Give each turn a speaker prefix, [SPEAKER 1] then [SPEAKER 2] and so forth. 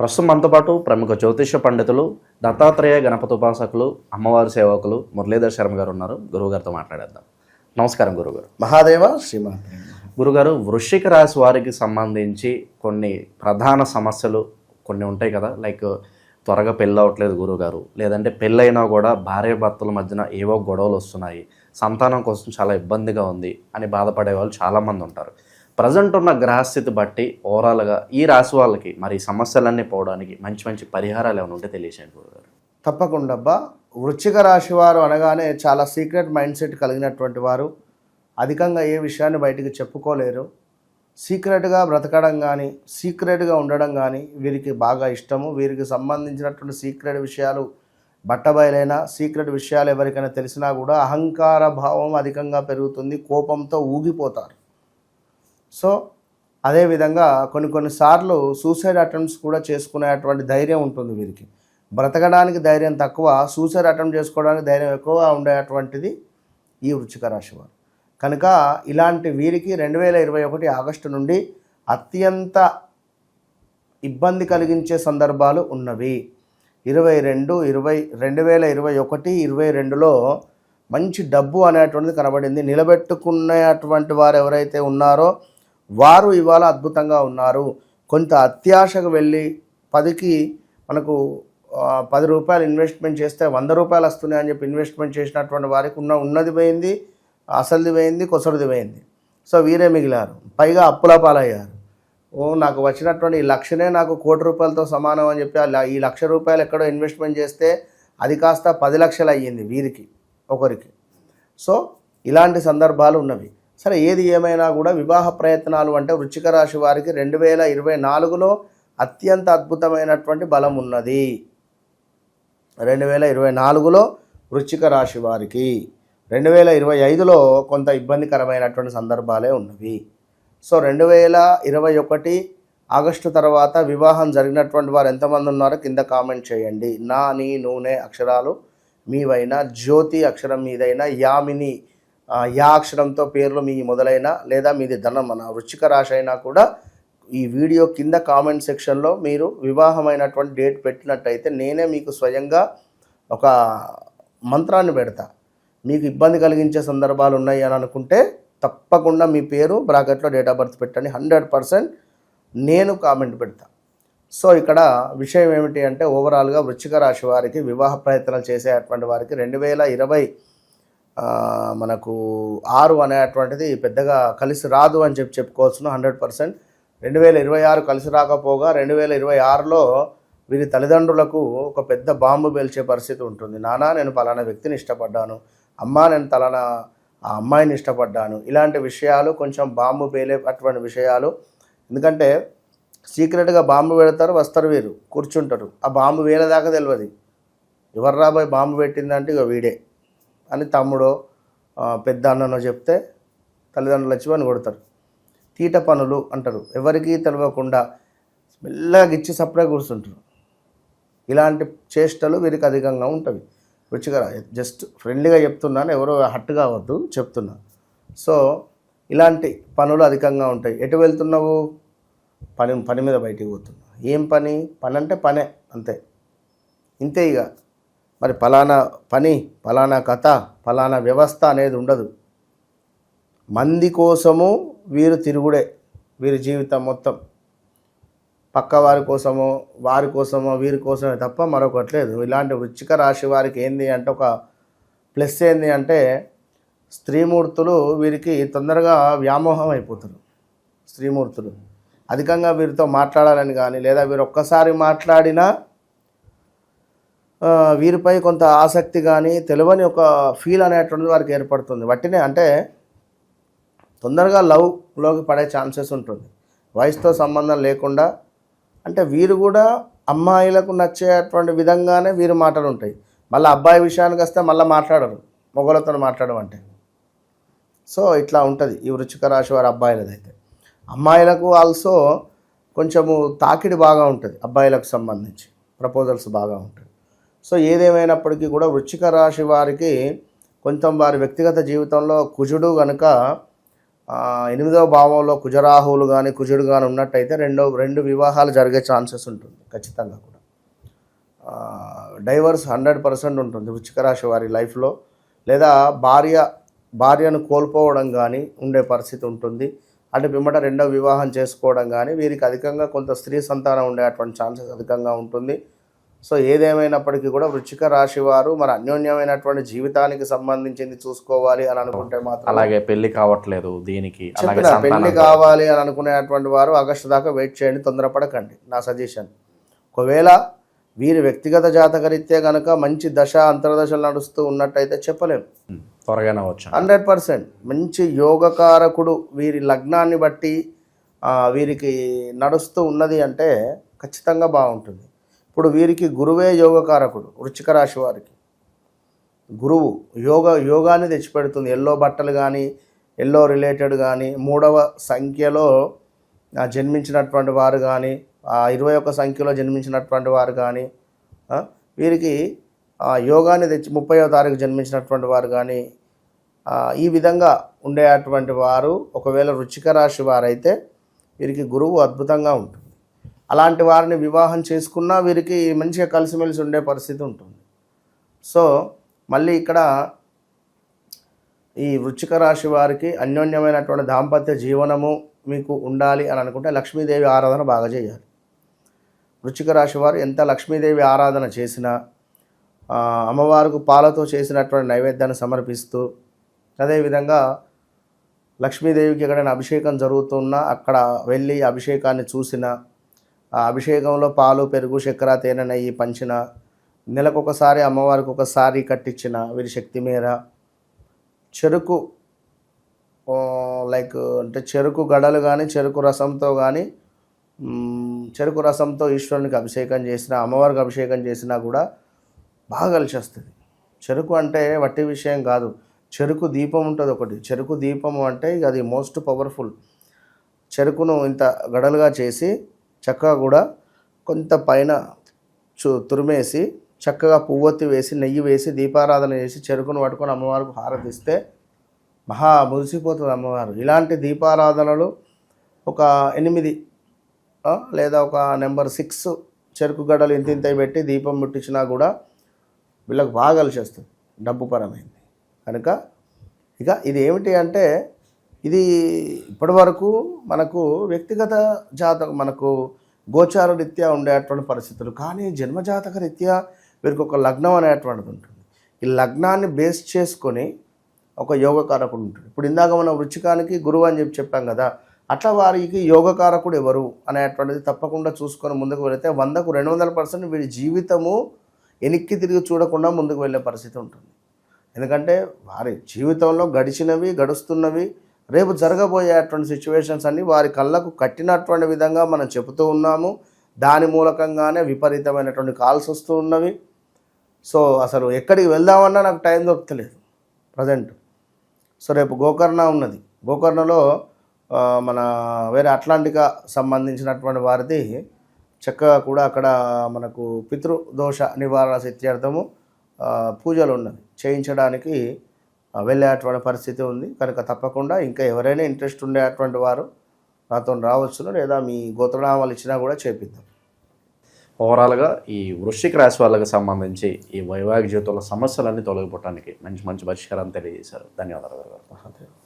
[SPEAKER 1] ప్రస్తుతం మనతో పాటు ప్రముఖ జ్యోతిష పండితులు దత్తాత్రేయ గణపతి ఉపాసకులు అమ్మవారి సేవకులు మురళీధర్ శర్మ గారు ఉన్నారు. గురువుగారితో మాట్లాడేద్దాం. నమస్కారం గురుగారు
[SPEAKER 2] మహాదేవ శ్రీమాత్రే
[SPEAKER 1] గురుగారు వృశ్చిక రాశి వారికి సంబంధించి కొన్ని ప్రధాన సమస్యలు కొన్ని ఉంటాయి కదా. లైక్ త్వరగా పెళ్ళి అవ్వట్లేదు గురుగారు లేదంటే పెళ్ళైనా కూడా భార్య భర్తల మధ్యన ఏవో గొడవలు వస్తున్నాయి. సంతానం కోసం చాలా ఇబ్బందిగా ఉంది అని బాధపడే వాళ్ళు చాలామంది ఉంటారు. ప్రజెంట్ ఉన్న గ్రహస్థితి బట్టి ఓవరాల్గా ఈ రాశి వాళ్ళకి మరి సమస్యలన్నీ పోవడానికి మంచి మంచి పరిహారాలు ఏమైనా ఉంటే తెలియజేయండి గురుగారు
[SPEAKER 2] తప్పకుండా అబ్బా. వృశ్చిక రాశి వారు అనగానే చాలా సీక్రెట్ మైండ్ సెట్ కలిగినటువంటి వారు. అధికంగా ఏ విషయాన్ని బయటికి చెప్పుకోలేరు. సీక్రెట్గా బ్రతకడం కానీ సీక్రెట్గా ఉండడం కానీ వీరికి బాగా ఇష్టము. వీరికి సంబంధించినటువంటి సీక్రెట్ విషయాలు బట్టబయలైనా సీక్రెట్ విషయాలు ఎవరికైనా తెలిసినా కూడా అహంకార భావం అధికంగా పెరుగుతుంది. కోపంతో ఊగిపోతారు. సో అదేవిధంగా కొన్ని కొన్నిసార్లు సూసైడ్ అటెంప్ట్స్ కూడా చేసుకునేటువంటి ధైర్యం ఉంటుంది వీరికి. బ్రతకడానికి ధైర్యం తక్కువ సూసైడ్ అటెంప్ట్ చేసుకోవడానికి ధైర్యం ఎక్కువ ఉండేటువంటిది ఈ వృచ్చిక రాశి వారు. కనుక ఇలాంటి వీరికి రెండు వేల ఇరవై ఒకటి ఆగస్టు నుండి అత్యంత ఇబ్బంది కలిగించే సందర్భాలు ఉన్నవి. ఇరవై రెండు ఇరవై రెండు వేల ఇరవై ఒకటి ఇరవై రెండులో మంచి డబ్బు అనేటువంటిది కనబడింది. నిలబెట్టుకునేటువంటి వారు ఎవరైతే ఉన్నారో వారు ఇవాళ అద్భుతంగా ఉన్నారు. కొంత అత్యాశకు వెళ్ళి పదికి మనకు పది రూపాయలు ఇన్వెస్ట్మెంట్ చేస్తే వంద రూపాయలు వస్తున్నాయి అని చెప్పి ఇన్వెస్ట్మెంట్ చేసినటువంటి వారికి ఉన్న ఉన్నది పోయింది అసలుది పోయింది కొసరుది పోయింది. సో వీరే మిగిలారు. పైగా అప్పుల పాలయ్యారు. ఓ నాకు వచ్చినటువంటి ఈ లక్షనే నాకు కోటి రూపాయలతో సమానం అని చెప్పి ఈ లక్ష రూపాయలు ఎక్కడో ఇన్వెస్ట్మెంట్ చేస్తే అది కాస్త పది లక్షలు అయ్యింది వీరికి ఒకరికి. సో ఇలాంటి సందర్భాలు ఉన్నవి. సరే ఏది ఏమైనా కూడా వివాహ ప్రయత్నాలు అంటే వృచ్చిక రాశి వారికి రెండు వేల ఇరవై నాలుగులో అత్యంత అద్భుతమైనటువంటి బలం ఉన్నది. రెండు వేల ఇరవై నాలుగులో వృచ్చిక రాశి వారికి. రెండు వేల ఇరవై ఐదులో కొంత ఇబ్బందికరమైనటువంటి సందర్భాలే ఉన్నవి. సో రెండు వేల ఇరవై ఒకటి ఆగస్టు తర్వాత వివాహం జరిగినటువంటి వారు ఎంతమంది ఉన్నారో కింద కామెంట్ చేయండి. నా నీ నూనె అక్షరాలు మీవైనా జ్యోతి అక్షరం మీదైనా యామిని యా అక్షరంతో పేర్లు మీ మొదలైన లేదా మీది ధనం మన వృచ్చిక రాశి అయినా కూడా ఈ వీడియో కింద కామెంట్ సెక్షన్లో మీరు వివాహమైనటువంటి డేట్ పెట్టినట్టయితే నేనే మీకు స్వయంగా ఒక మంత్రాన్ని పెడతా. మీకు ఇబ్బంది కలిగించే సందర్భాలు ఉన్నాయి అని అనుకుంటే తప్పకుండా మీ పేరు బ్రాకెట్లో డేట్ ఆఫ్ బర్త్ పెట్టండి. హండ్రెడ్ పర్సెంట్ నేను కామెంట్ పెడతా. సో ఇక్కడ విషయం ఏమిటి అంటే ఓవరాల్గా వృచ్చిక రాశి వారికి వివాహ ప్రయత్నాలు చేసేటువంటి వారికి రెండు వేల ఇరవై మనకు ఆరు అనేటువంటిది పెద్దగా కలిసి రాదు అని చెప్పి చెప్పుకోవచ్చును హండ్రెడ్ పర్సెంట్. రెండు వేల ఇరవై ఆరు కలిసి రాకపోగా రెండు వేల ఇరవై ఆరులో వీరి తల్లిదండ్రులకు ఒక పెద్ద బాంబు పేల్చే పరిస్థితి ఉంటుంది. నానా నేను పలానా వ్యక్తిని ఇష్టపడ్డాను. అమ్మా నేను తలానా ఆ అమ్మాయిని ఇష్టపడ్డాను. ఇలాంటి విషయాలు కొంచెం బాంబు పేలే అటువంటి విషయాలు. ఎందుకంటే సీక్రెట్గా బాంబు పెడతారు వస్తారు వీరు కూర్చుంటారు. ఆ బాంబు వేలేదాకా తెలియదు ఎవర్రాబోయ్ బాంబు పెట్టిందంటే ఇక వీడే. అని తమ్ముడో పెద్ద అన్ననో చెప్తే తల్లిదండ్రులు వచ్చి పని కొడతారు. తీట పనులు అంటారు. ఎవరికీ తెలియకుండా మెల్లగా ఇచ్చి సప్లై కూర్చుంటారు. ఇలాంటి చేష్టలు వీరికి అధికంగా ఉంటుంది రుచికర జస్ట్ ఫ్రెండ్లీగా చెప్తున్నాను ఎవరో హట్ కావద్దు చెప్తున్నా. సో ఇలాంటి పనులు అధికంగా ఉంటాయి. ఎటు వెళ్తున్నావు? పని పని మీద బయటికి పోతున్నావు. ఏం పని? పని అంటే పనే అంతే. ఇంతే ఇక. మరి ఫలానా పని ఫలానా కథ ఫలానా వ్యవస్థ అనేది ఉండదు. మంది కోసము వీరు తిరుగుడే వీరి జీవితం మొత్తం. పక్క వారి కోసమో వారి కోసమో వీరి కోసమే తప్ప మరొకటి లేదు. ఇలాంటి వృచ్చిక రాశి వారికి ఏంది అంటే ఒక ప్లస్ ఏంది అంటే స్త్రీమూర్తులు వీరికి తొందరగా వ్యామోహం అయిపోతారు. స్త్రీమూర్తులు. అధికంగా వీరితో మాట్లాడాలని కానీ లేదా వీరు ఒక్కసారి మాట్లాడినా వీరిపై కొంత ఆసక్తి కానీ తెలియని ఒక ఫీల్ అనేటువంటిది వారికి ఏర్పడుతుంది. వట్టినే అంటే తొందరగా లవ్లోకి పడే ఛాన్సెస్ ఉంటుంది. వయసుతో సంబంధం లేకుండా అంటే వీరు కూడా అమ్మాయిలకు నచ్చేటువంటి విధంగానే వీరు మాటలు ఉంటాయి. మళ్ళీ అబ్బాయి విషయానికి వస్తే మళ్ళీ మాట్లాడరు. మొగలతో మాట్లాడడం అంటే. సో ఇట్లా ఉంటుంది ఈ వృచ్చిక రాశి వారి అబ్బాయిలదైతే. అమ్మాయిలకు ఆల్సో కొంచెము తాకిడి బాగా ఉంటుంది అబ్బాయిలకు సంబంధించి. ప్రపోజల్స్ బాగా ఉంటాయి. సో ఏదేమైనప్పటికీ కూడా వృచ్చిక రాశి వారికి కొంచెం వారి వ్యక్తిగత జీవితంలో కుజుడు కనుక ఎనిమిదవ భావంలో కుజరాహువులు కానీ కుజుడు కానీ ఉన్నట్టయితే రెండో రెండు వివాహాలు జరిగే ఛాన్సెస్ ఉంటుంది ఖచ్చితంగా కూడా. డైవర్స్ హండ్రెడ్ పర్సెంట్ ఉంటుంది వృచ్చిక రాశి వారి లైఫ్లో. లేదా భార్య భార్యను కోల్పోవడం కానీ ఉండే పరిస్థితి ఉంటుంది. అంటే పిమ్మట రెండో వివాహం చేసుకోవడం కానీ వీరికి అధికంగా కొంత స్త్రీ సంతానం ఉండేటువంటి ఛాన్సెస్ అధికంగా ఉంటుంది. సో ఏదేమైనప్పటికీ కూడా వృచ్చిక రాశి వారు మరి అన్యోన్యమైనటువంటి జీవితానికి సంబంధించింది చూసుకోవాలి అని అనుకుంటే మాత్రం
[SPEAKER 1] అలాగే పెళ్ళి కావట్లేదు దీనికి పెళ్ళి
[SPEAKER 2] కావాలి అని అనుకునేటువంటి వారు ఆగస్టు దాకా వెయిట్ చేయండి తొందరపడకండి నా సజెషన్. ఒకవేళ వీరి వ్యక్తిగత జాతకరీత్యా కనుక మంచి దశ అంతర్దశలు నడుస్తూ ఉన్నట్టయితే చెప్పలేము
[SPEAKER 1] త్వరగానే వచ్చాను.
[SPEAKER 2] Hundred percent. మంచి యోగకారకుడు వీరి లగ్నాన్ని బట్టి వీరికి నడుస్తూ ఉన్నది అంటే ఖచ్చితంగా బాగుంటుంది. ఇప్పుడు వీరికి గురువే యోగకారకుడు వృచ్చిక రాశి వారికి. గురువు యోగ యోగాన్ని తెచ్చిపెడుతుంది. ఎల్లో బట్టలు కానీ ఎల్లో రిలేటెడ్ కానీ మూడవ సంఖ్యలో జన్మించినటువంటి వారు కానీ ఇరవై ఒక్క సంఖ్యలో జన్మించినటువంటి వారు కానీ వీరికి యోగాన్ని తెచ్చి ముప్పైవ తారీఖు జన్మించినటువంటి వారు కానీ ఈ విధంగా ఉండేటువంటి వారు ఒకవేళ రుచిక రాశి వారైతే వీరికి గురువు అద్భుతంగా ఉంటుంది. అలాంటి వారిని వివాహం చేసుకున్నా వీరికి మంచిగా కలిసిమెలిసి ఉండే పరిస్థితి ఉంటుంది. సో మళ్ళీ ఇక్కడ ఈ వృచ్చిక రాశి వారికి అన్యోన్యమైనటువంటి దాంపత్య జీవనము మీకు ఉండాలి అని అనుకుంటే లక్ష్మీదేవి ఆరాధన బాగా చేయాలి. వృచ్చిక రాశి వారు ఎంత లక్ష్మీదేవి ఆరాధన చేసినా అమ్మవారికి పాలతో చేసినటువంటి నైవేద్యాన్ని సమర్పిస్తూ అదేవిధంగా లక్ష్మీదేవికి ఎక్కడైనా అభిషేకం జరుగుతున్నా అక్కడ వెళ్ళి అభిషేకాన్ని చూసినా అభిషేకంలో పాలు పెరుగు చక్కెర తేనె నెయ్యి పంచిన నెలకొకసారి అమ్మవారికి ఒకసారి కట్టించిన వీరి శక్తి మేర చెరుకు లైక్ అంటే చెరుకు గడలు కానీ చెరుకు రసంతో కానీ చెరుకు రసంతో ఈశ్వరునికి అభిషేకం చేసిన అమ్మవారికి అభిషేకం చేసినా కూడా బాగా కలిసి వస్తుంది. చెరుకు అంటే వట్టి విషయం కాదు. చెరుకు దీపం ఉంటుంది ఒకటి. చెరుకు దీపం అంటే ఇక అది మోస్ట్ పవర్ఫుల్. చెరుకును ఇంత గడలుగా చేసి చక్కగా కూడా కొంత పైన చు తురిమేసి చక్కగా పువ్వొత్తి వేసి నెయ్యి వేసి దీపారాధన చేసి చెరుకును పట్టుకొని అమ్మవారికి హారతిస్తే మహా మురిసిపోతుంది అమ్మవారు. ఇలాంటి దీపారాధనలు ఒక ఎనిమిది లేదా ఒక నెంబర్ సిక్స్ చెరుకు గడ్డలు ఇంత ఇంత పెట్టి దీపం ముట్టించినా కూడా వీళ్ళకి బాగా కలిసి వస్తుంది. డబ్బు పరమైంది. కనుక ఇక ఇది ఏమిటి అంటే ఇది ఇప్పటివరకు మనకు వ్యక్తిగత జాతక మనకు గోచార రీత్యా ఉండేటువంటి పరిస్థితులు. కానీ జన్మజాతక రీత్యా వీరికి ఒక లగ్నం అనేటువంటిది ఉంటుంది. ఈ లగ్నాన్ని బేస్ చేసుకొని ఒక యోగకారకుడు ఉంటాడు. ఇప్పుడు ఇందాక మనం వృచ్చికానికి గురువు అని చెప్పి చెప్పాం కదా అట్లా వారికి యోగకారకుడు ఎవరు అనేటువంటిది తప్పకుండా చూసుకొని ముందుకు వెళితే వందకు రెండు వందల పర్సెంట్ వీడి జీవితము వెనక్కి తిరిగి చూడకుండా ముందుకు వెళ్ళే పరిస్థితి ఉంటుంది. ఎందుకంటే వారి జీవితంలో గడిచినవి గడుస్తున్నవి రేపు జరగబోయేటువంటి సిచ్యువేషన్స్ అన్నీ వారి కళ్ళకు కట్టినటువంటి విధంగా మనం చెబుతూ ఉన్నాము. దాని మూలకంగానే విపరీతమైనటువంటి కాల్స్ వస్తూ ఉన్నవి. సో అసలు ఎక్కడికి వెళ్దామన్నా నాకు టైం దొరకలేదు ప్రజెంట్ సో రేపు గోకర్ణ ఉన్నది. గోకర్ణలో మన వేరే అట్లాంటికా సంబంధించినటువంటి వారిది చక్కగా కూడా అక్కడ మనకు పితృదోష నివారణ సిద్ధ్యార్థము పూజలు ఉన్నది చేయించడానికి వెళ్ళేటువంటి పరిస్థితి ఉంది. కనుక తప్పకుండా ఇంకా ఎవరైనా ఇంట్రెస్ట్ ఉండేటువంటి వారు నాతో రావచ్చును లేదా మీ గోత్రనామాలు ఇచ్చినా కూడా చేపిద్దాం.
[SPEAKER 1] ఓవరాల్గా ఈ వృశ్చిక రాశి వాళ్ళకి సంబంధించి ఈ వైవాహిక జీవితంలో సమస్యలన్నీ తొలగిపోవటానికి మంచి మంచి పరిష్కారం తెలియజేశారు. ధన్యవాదాలు.